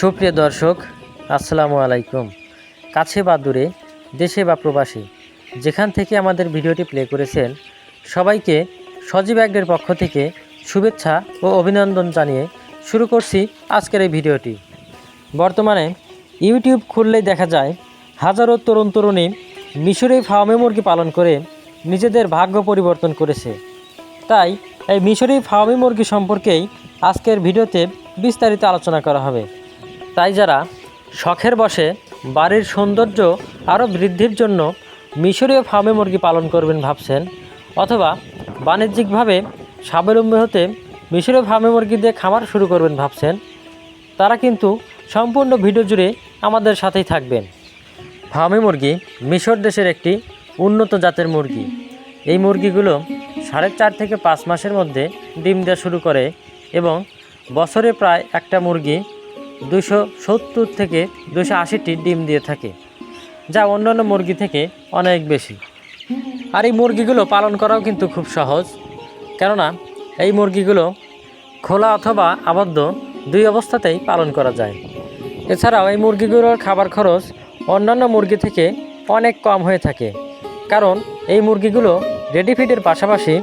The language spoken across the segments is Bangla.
সুপ্রিয় দর্শক, আসসালামু আলাইকুম। কাছে বা দূরে, দেশে বা প্রবাসী, যেখান থেকে আমাদের ভিডিওটি প্লে করেছেন, সবাইকে সজীব অ্যাগ্রের পক্ষ থেকে শুভেচ্ছা ও অভিনন্দন জানিয়ে শুরু করছি আজকের এই ভিডিওটি। বর্তমানে ইউটিউব খুললেই দেখা যায়, হাজারো তরুণ তরুণী মিশরে ফার্মে মুরগি পালন করে নিজেদের ভাগ্য পরিবর্তন করেছে। তাই এই মিশরি ফার্মি মুরগি সম্পর্কেই আজকের ভিডিওতে বিস্তারিত আলোচনা করা হবে। তাই যারা শখের বসে বাড়ির সৌন্দর্য আরও বৃদ্ধির জন্য মিশরীয় ফার্মে মুরগি পালন করবেন ভাবছেন, অথবা বাণিজ্যিকভাবে স্বাবলম্বী হতে মিশরীয় ফার্মে মুরগি দিয়ে খামার শুরু করবেন ভাবছেন, তারা কিন্তু সম্পূর্ণ ভিডিও জুড়ে আমাদের সাথেই থাকবেন। ফার্মে মুরগি মিশর দেশের একটি উন্নত জাতের মুরগি। এই মুরগিগুলো সাড়ে চার থেকে পাঁচ মাসের মধ্যে ডিম দেওয়া শুরু করে এবং বছরে প্রায় একটা মুরগি দুশো সত্তর থেকে দুশো আশিটি ডিম দিয়ে থাকে, যা অন্যান্য মুরগি থেকে অনেক বেশি। আর এই মুরগিগুলো পালন করাও কিন্তু খুব সহজ, কেননা এই মুরগিগুলো খোলা অথবা আবদ্ধ দুই অবস্থাতেই পালন করা যায়। এছাড়াও এই মুরগিগুলোর খাবার খরচ অন্যান্য মুরগি থেকে অনেক কম হয়ে থাকে, কারণ এই মুরগিগুলো রেডি ফিডের পাশাপাশি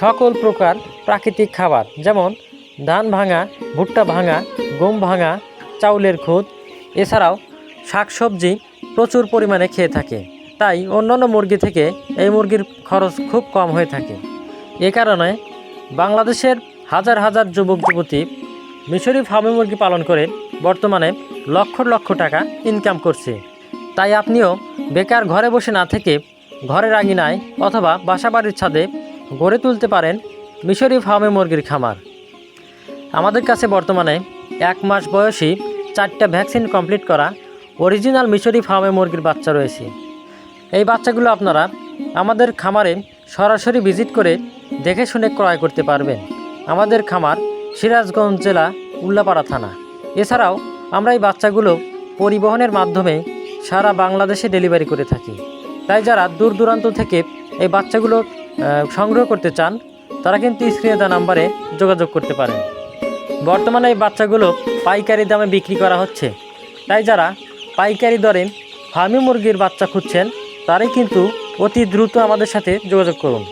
সকল প্রকার প্রাকৃতিক খাবার, যেমন ধান ভাঙা, ভুট্টা ভাঙা, গম ভাঙা চাউলের খুদ। এছাড়াও শাকসবজি প্রচুর পরিমাণে খেয়ে থাকে। তাই অন্যান্য মুরগি থেকে এই মুরগির খরচ খুব কম হয়ে থাকে। এ কারণে বাংলাদেশের হাজার হাজার যুবক, যুবতী মিশরি ফার্মে মুরগি পালন করে বর্তমানে লক্ষ লক্ষ টাকা ইনকাম করছে। তাই আপনিও বেকার ঘরে বসে না থেকে ঘরের আঙিনায় অথবা বাসাবাড়ির ছাদে গড়ে তুলতে পারেন মিশরি ফার্মে মুরগির খামার। আমাদের কাছে বর্তমানে এক মাস বয়সী চারটা ভ্যাকসিন কমপ্লিট করা অরিজিনাল মিশরি ফার্মে মুরগির বাচ্চা রয়েছে। এই বাচ্চাগুলো আপনারা আমাদের খামারে সরাসরি ভিজিট করে দেখে শুনে ক্রয় করতে পারবেন। আমাদের খামার সিরাজগঞ্জ জেলা উল্লাপাড়া থানা। এছাড়াও আমরা এই বাচ্চাগুলো পরিবহনের মাধ্যমে সারা বাংলাদেশে ডেলিভারি করে থাকি। তাই যারা দূর দূরান্ত থেকে এই বাচ্চাগুলো সংগ্রহ করতে চান, তারা কিন্তু স্ক্রিনে নাম্বারে যোগাযোগ করতে পারেন। বর্তমানে এই বাচ্চাগুলো পাইকারি দামে বিক্রি করা হচ্ছে। তাই যারা পাইকারি দরে ফার্মি মুরগির বাচ্চা খুঁজছেন, তারাই কিন্তু অতি দ্রুত আমাদের সাথে যোগাযোগ করুন।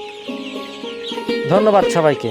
ধন্যবাদ সবাইকে।